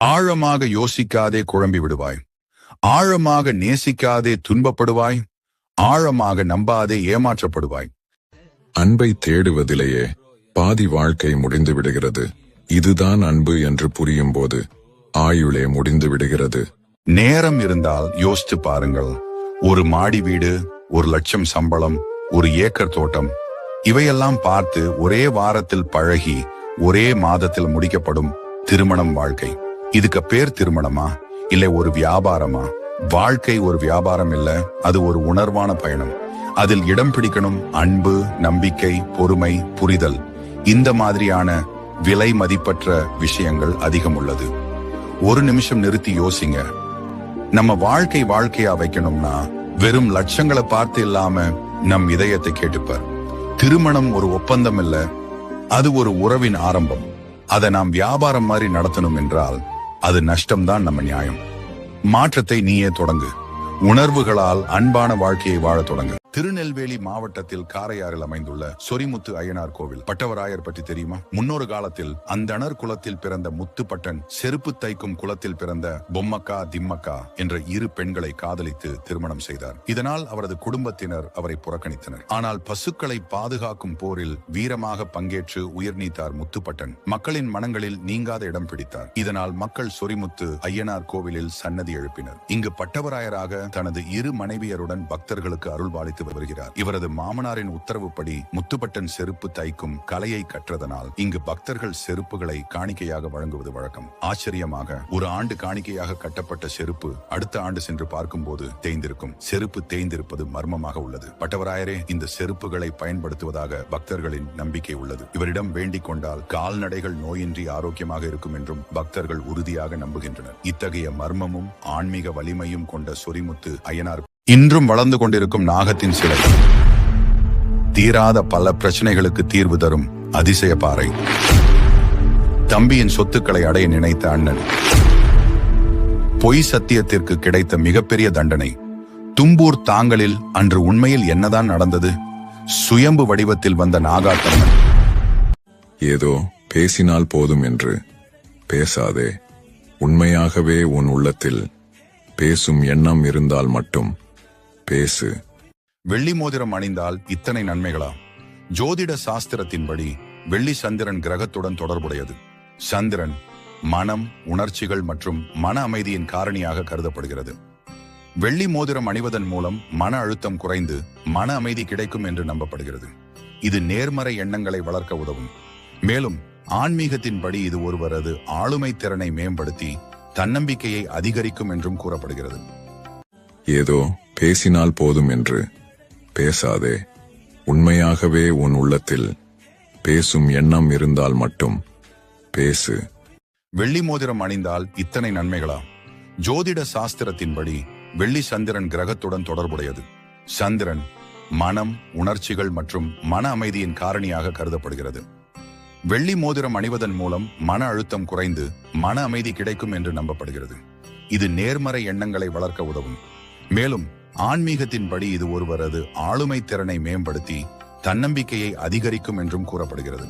ஆழமாக யோசிக்காதே குழம்பி விடுவாய். ஆழமாக நேசிக்காதே துன்பப்படுவாய். ஆழமாக நம்பாதே ஏமாற்றப்படுவாய். அன்பை தேடுவதிலேயே பாதி வாழ்க்கை முடிந்து விடுகிறது. இதுதான் அன்பு என்று புரியும்போது ஆயுளே முடிந்து விடுகிறது. நேரம் இருந்தால் யோசித்து பாருங்கள். ஒரு மாடி வீடு ஒரு லட்சம் சம்பளம் ஒரு ஏக்கர் தோட்டம். இவையெல்லாம் பார்த்து ஒரே வாரத்தில் பழகி ஒரே மாதத்தில் முடிக்கப்படும் திருமணம் வாழ்க்கை. இதுக்கு பேர் திருமணமா? இல்லை ஒரு வியாபாரமா? வாழ்க்கை ஒரு வியாபாரம் இல்ல அது ஒரு உணர்வான பயணம். அதில் இடம் பிடிக்கணும் அன்பு நம்பிக்கை பொறுமை புரிதல். இந்த மாதிரியான விலை மதிப்பற்ற விஷயங்கள் அதிகம் உள்ளது. ஒரு நிமிஷம் நிறுத்தி யோசிங்க. நம்ம வாழ்க்கை வாழ்க்கையா வைக்கணும்னா வெறும் லட்சங்களை பார்த்து இல்லாம நம் இதயத்தை கேட்டுப்பார். திருமணம் ஒரு ஒப்பந்தம் இல்ல அது ஒரு உறவின் ஆரம்பம். அதை நாம் வியாபாரம் மாதிரி நடத்தணும் என்றால் அது நஷ்டம்தான் நம்ம நியாயம். மாற்றத்தை நீயே தொடங்கு. உணர்வுகளால் அன்பான வாழ்க்கையை வாழத் தொடங்கு. திருநெல்வேலி மாவட்டத்தில் காரையாறில் அமைந்துள்ள சொரிமுத்து அய்யனார் கோவில். பட்டவராயர் பற்றி தெரியுமா? முன்னொரு காலத்தில் அந்தணர் குலத்தில் பிறந்த முத்துப்பட்டன் செருப்பு தைக்கும் குலத்தில் பிறந்த பொம்மக்கா திம்மக்கா என்ற இரு பெண்களை காதலித்து திருமணம் செய்தார். இதனால் அவரது குடும்பத்தினர் அவரை புறக்கணித்தனர். ஆனால் பசுக்களை பாதுகாக்கும் போரில் வீரமாக பங்கேற்று உயிர் நீத்தார் முத்துப்பட்டன். மக்களின் மனங்களில் நீங்காத இடம் பிடித்தார். இதனால் மக்கள் சொரிமுத்து அய்யனார் கோவிலில் சன்னதி எழுப்பினர். இங்கு பட்டவராயராக தனது இரு மனைவியருடன் பக்தர்களுக்கு அருள்பாலித்து வருகிறார். இவரது மாமனாரின் உத்தரவுப்படி முத்துப்பட்டன் செருப்பு தைக்கும் கலையை கற்றதனால் இங்கு பக்தர்கள் செருப்புகளை காணிக்கையாக வழங்குவது வழக்கம். ஆச்சரியமாக ஒரு ஆண்டு காணிக்கையாக கட்டப்பட்ட செருப்பு அடுத்த ஆண்டு சென்று பார்க்கும்போது தேய்ந்திருக்கும். செருப்பு தேய்ந்திருப்பது மர்மமாக உள்ளது. பட்டவராயரே இந்த செருப்புகளை பயன்படுத்துவதாக பக்தர்களின் நம்பிக்கை உள்ளது. இவரிடம் வேண்டிக் கொண்டால் கால்நடைகள் நோயின்றி ஆரோக்கியமாக இருக்கும் என்றும் பக்தர்கள் உறுதியாக நம்புகின்றனர். இத்தகைய மர்மமும் ஆன்மீக வலிமையும் கொண்ட சொரிமுத்து அய்யனார் இன்றும் வளர்ந்து கொண்டிருக்கும் நாகத்தின் சிலை தீராத பல பிரச்சனைகளுக்கு தீர்வு தரும் அதிசய பாறை. தம்பியின் சொத்துக்களை அடைய நினைத்த அண்ணன். பொய் சத்தியத்திற்கு கிடைத்த மிகப்பெரிய தண்டனை. தும்பூர் தாங்களில் அன்று உண்மையில் என்னதான் நடந்தது? சுயம்பு வடிவத்தில் வந்த நாகாத்தம்மன் ஏதோ பேசினால் போதும் என்று. பேசாதே. உண்மையாகவே உன் உள்ளத்தில் பேசும் எண்ணம் இருந்தால் மட்டும். பேசு. வெள்ளி மோதிரம் அணிந்தால் இத்தனை நன்மைகளா ஜோதிட சாஸ்திரத்தின்படி வெள்ளி சந்திரன் கிரகத்துடன் தொடர்புடையது. சந்திரன் மனம் உணர்ச்சிகள் மற்றும் மன அமைதியின் காரணியாக கருதப்படுகிறது. வெள்ளி மோதிரம் அணிவதன் மூலம் மன அழுத்தம் குறைந்து மன அமைதி கிடைக்கும் என்று நம்பப்படுகிறது. இது நேர்மறை எண்ணங்களை வளர்க்க உதவும். மேலும் ஆன்மீகத்தின்படி இது ஒருவரது ஆளுமை திறனை மேம்படுத்தி தன்னம்பிக்கையை அதிகரிக்கும் என்றும் கூறப்படுகிறது. ஏதோ பேசினால் போதும் என்று. பேசாதே. உண்மையாகவே உன் உள்ளத்தில் பேசும் எண்ணம் இருந்தால் மட்டும் பேசு. வெள்ளி மோதிரம் அணிந்தால் இத்தனை நன்மைகளா? ஜோதிட சாஸ்திரத்தின்படி வெள்ளி சந்திரன் கிரகத்துடன் தொடர்புடையது. சந்திரன் மனம் உணர்ச்சிகள் மற்றும் மன அமைதியின் காரணியாக கருதப்படுகிறது. வெள்ளி மோதிரம் அணிவதன் மூலம் மன அழுத்தம் குறைந்து மன அமைதி கிடைக்கும் என்று நம்பப்படுகிறது. இது நேர்மறை எண்ணங்களை வளர்க்க உதவும். மேலும் ஆன்மீகத்தின்படி இது ஒருவரது ஆளுமை திறனை மேம்படுத்தி தன்னம்பிக்கையை அதிகரிக்கும் என்றும் கூறப்படுகிறது.